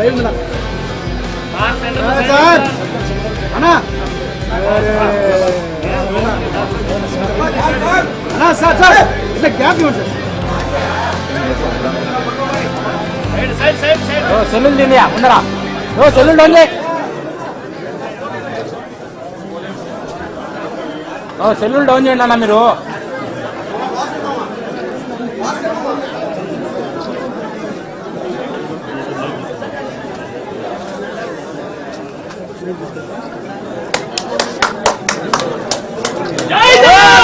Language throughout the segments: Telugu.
లైవ్ సార్ అన్నా. అన్నా సార్ సార్. ఇట్లా గ్యాప్ ఇవ్వండి సార్. సెలూన్ దీనియా ఓ సెలూన్ డోన్లే ఓ సెలూన్ డౌన్ చేయండి అన్న మీరు. 야이다!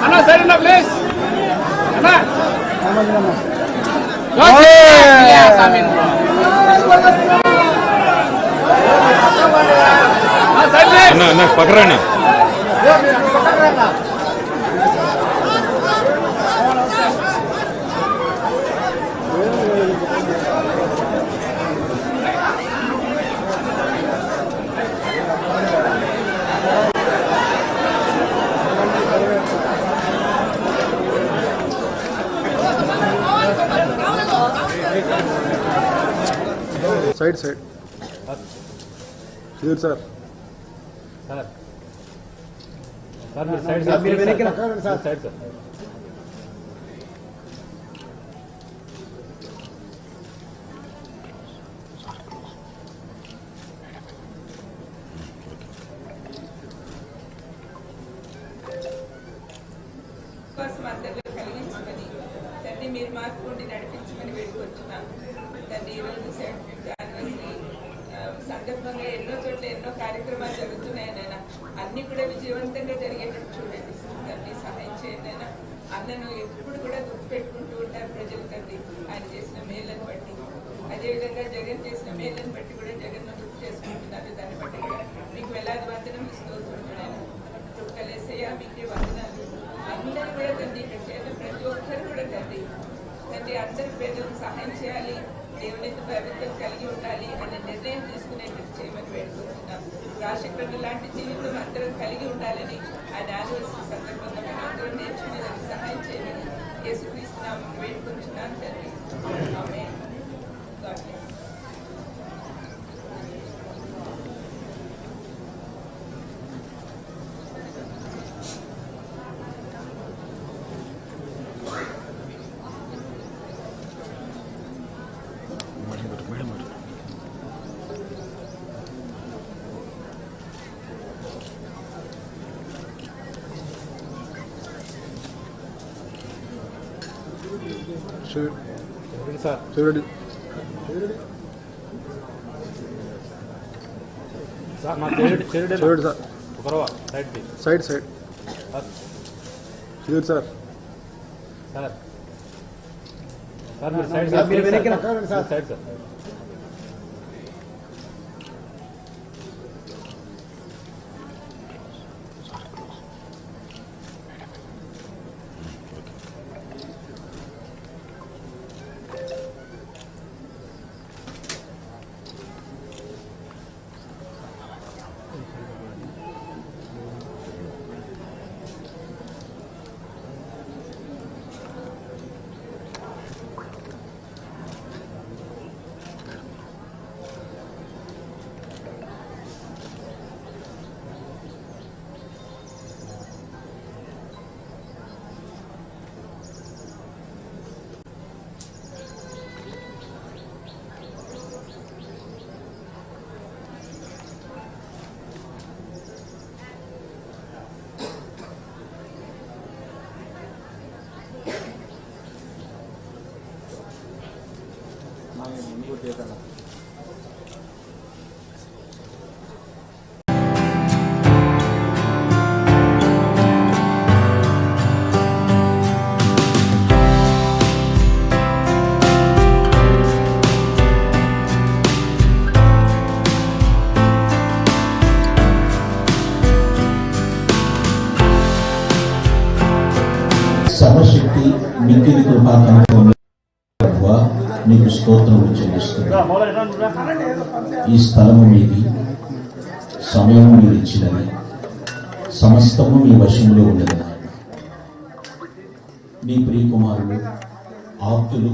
Anna, sign in the place. என்ன என்ன பக்கறாண்ணா side side Sudhir sir sir sir side sir मैंने क्या सर साइड सर విశ్వాసం అందరిలో కలిగించమని తండ్రి మీరు మార్పు నడిపించమని వేడుకొచ్చున్నాం తండ్రి ఈరోజు ఎన్నో కార్యక్రమాలు జరుగుతున్నాయి అన్ని కూడా విజయవంతంగా జరిగేటట్టు చూడండి. తండ్రి సహాయం చేయండి అయినా అన్నను ఎప్పుడు కూడా గుర్తుపెట్టుకుంటూ ఉంటారు ప్రజలు తండ్రి ఆయన చేసిన మేళ్ళను బట్టి. అదేవిధంగా జగన్ చేసిన మేళ్ళను బట్టి చూడండి చూడండి సార్ సైడ్ సైడ్ చూడు sir sir sir side sir side sir సర్వశక్తి మిక్కిలి కృపా మీకు స్తోత్రం చెల్లిస్తున్నాను. ఈ స్థలము మీది సమయం మీరు ఇచ్చినది సమస్తము మీ వశంలో ఉన్నది. మీ ప్రియకుమారులు ఆప్తులు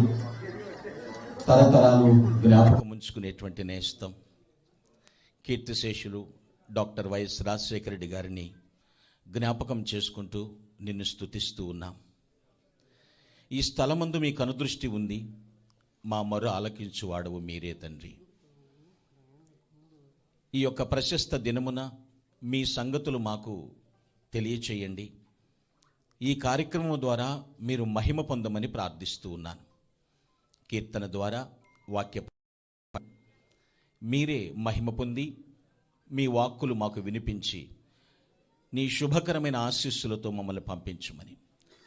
తరతరాలు జ్ఞాపకం ఉంచుకునేటువంటి నేస్తం కీర్తిశేషులు డాక్టర్ వైఎస్ రాజశేఖర రెడ్డి గారిని జ్ఞాపకం చేసుకుంటూ నిన్ను స్థుతిస్తూ ఉన్నాం. ఈ స్థలమందు మీ కనుదృష్టి ఉంది. మా మరో ఆలకించువాడవు మీరే తండ్రి. ఈ యొక్క ప్రశస్త దినమున మీ సంగతులు మాకు తెలియచేయండి. ఈ కార్యక్రమం ద్వారా మీరు మహిమ పొందమని ప్రార్థిస్తూ ఉన్నాను. కీర్తన ద్వారా వాక్య మీరే మహిమ పొంది మీ వాక్కులు మాకు వినిపించి నీ శుభకరమైన ఆశీస్సులతో మమ్మల్ని పంపించుమని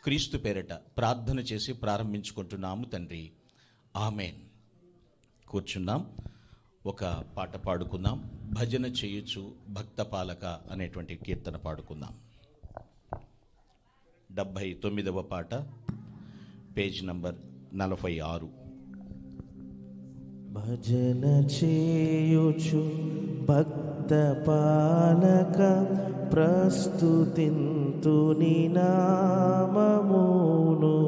క్రీస్తు పేరట ప్రార్థన చేసి ప్రారంభించుకుంటున్నాము తండ్రి. ఆమెన్. కూర్చున్నాం ఒక పాట పాడుకుందాం. భజన చేయొచ్చు భక్త పాలక అనేటువంటి కీర్తన పాడుకుందాం. డెబ్భై తొమ్మిదవ పాట పేజ్ నంబర్ నలభై ఆరు. భజన చేయుచు భక్త పాలక ప్రస్తుతింతుని నామమును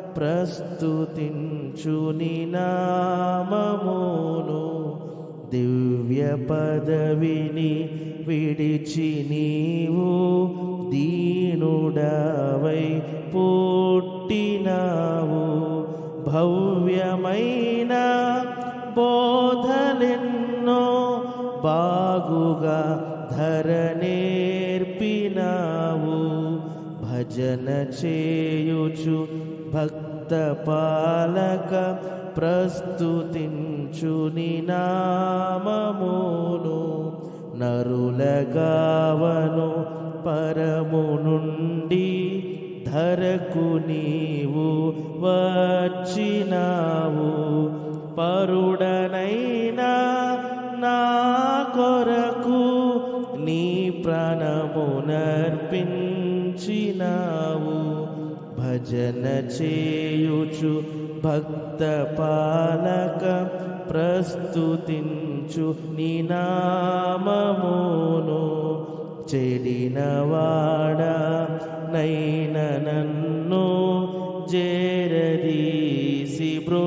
ప్రస్తుతించుని నామమును దివ్య పదవిని విడిచి నీవు దీనుడవై పుట్టినావు. భవ్యమైన బోధలెన్నో బాగుగా ధరనేర్పినావు. భజన చేయుచు భక్త పాలక ప్రస్తుతించుని నామమును నరులగావను పరము నుండి ధరకు నీవు వచ్చినావు. పరుడనైనా నా కొరకు నీ ప్రాణమునర్పించినావు. భజన చేయుచు భక్త పాలక ప్రస్తుతించు నినామమును చెడినవాడ నైన నన్ను జేరదీసి బ్రో